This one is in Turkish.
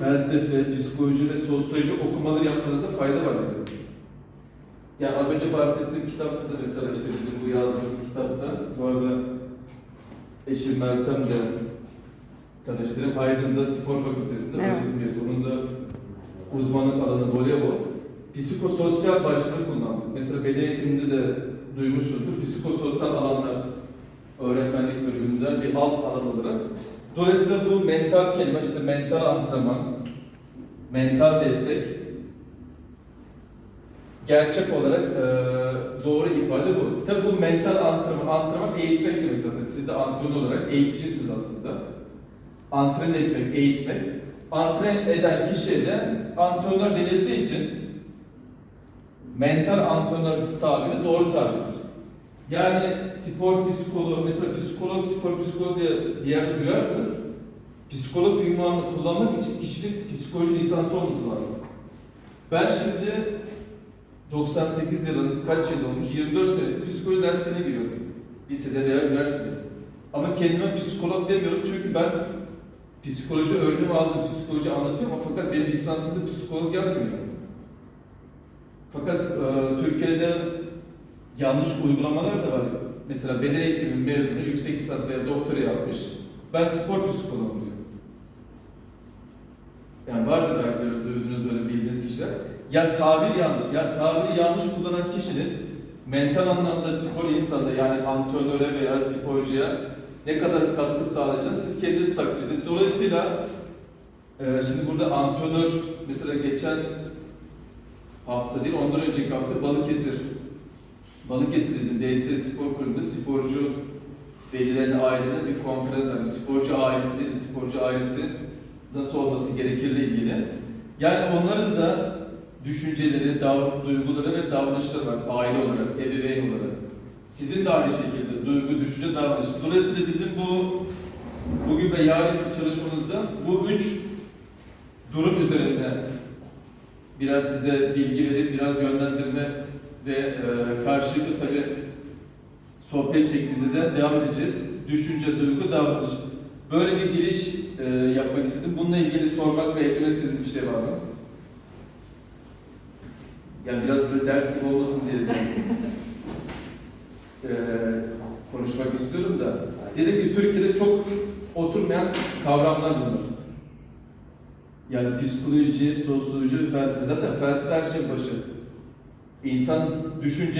felsefe, psikoloji ve sosyoloji okumaları yapmanızda fayda var. Yani. yani az önce bahsettiğim kitapta da mesela işte bizim bu yazdığımız kitapta, bu arada eşim Meltem de tanıştırayım. Aydın'da spor fakültesinde Merhaba. öğretim üyesi. Onun da uzmanlık alanı voleybol. Psikososyal başlığı kullandık. Mesela beden eğitiminde de duymuşsundur. Psikososyal alanlar öğretmenlik bölümünden bir alt alan olarak. Dolayısıyla bu mental kelime işte mental antrenman, mental destek gerçek olarak eee, doğru ifade bu. Tabi bu mental antrenman, antrenman eğitmek demek zaten. Siz de antrenör olarak eğiticisiniz aslında. Antren etmek, eğitmek. Antren eden kişiye de antrenör denildiği için mental antrenör tabiri doğru tabirdir. Yani spor psikoloğu, mesela psikolog, spor psikoloğu diye bir yerde duyarsınız. Psikolog ünvanını kullanmak için kişinin psikoloji lisansı olması lazım. Ben şimdi 98 yılın kaç yıl olmuş? 24 sene psikoloji derslerine giriyordum. Lisede veya üniversitede. Ama kendime psikolog demiyorum çünkü ben psikoloji öğrenimi aldım, psikoloji anlatıyorum ama fakat benim lisansımda psikolog yazmıyor. Fakat e, Türkiye'de yanlış uygulamalar da var. Mesela beden eğitimi mezunu yüksek lisans veya doktora yapmış. Ben spor psikoloğum diyor. Yani vardır belki böyle duyduğunuz böyle bildiğiniz kişiler. Ya tabir yanlış, ya tabiri yanlış kullanan kişinin mental anlamda spor insanda yani antrenöre veya sporcuya ne kadar katkı sağlayacağını siz kendiniz takdir edin. Dolayısıyla e, şimdi burada antrenör mesela geçen hafta değil ondan önceki hafta Balıkesir Balıkesir'de DS Spor Kulübü'nde sporcu velilerine, ailelerine bir konferans verdim. Sporcu ailesi değil, sporcu ailesi nasıl olması gerekirle ilgili. Yani onların da düşünceleri, dav- duyguları ve davranışları var aile olarak, ebeveyn olarak. Sizin de aynı şekilde duygu, düşünce, davranış. Dolayısıyla bizim bu bugün ve yarınki çalışmamızda bu üç durum üzerinde biraz size bilgi verip biraz yönlendirme ve e, karşılıklı tabi sohbet şeklinde de devam edeceğiz. Düşünce, duygu, davranış. Böyle bir giriş e, yapmak istedim. Bununla ilgili sormak ve eklemek bir şey var mı? Yani biraz böyle ders gibi olmasın diye e, konuşmak istiyorum da. Dedim ki Türkiye'de çok oturmayan kavramlar bunlar. Yani psikoloji, sosyoloji felsefe. Zaten felsefe her şeyin başı. İnsan düşünce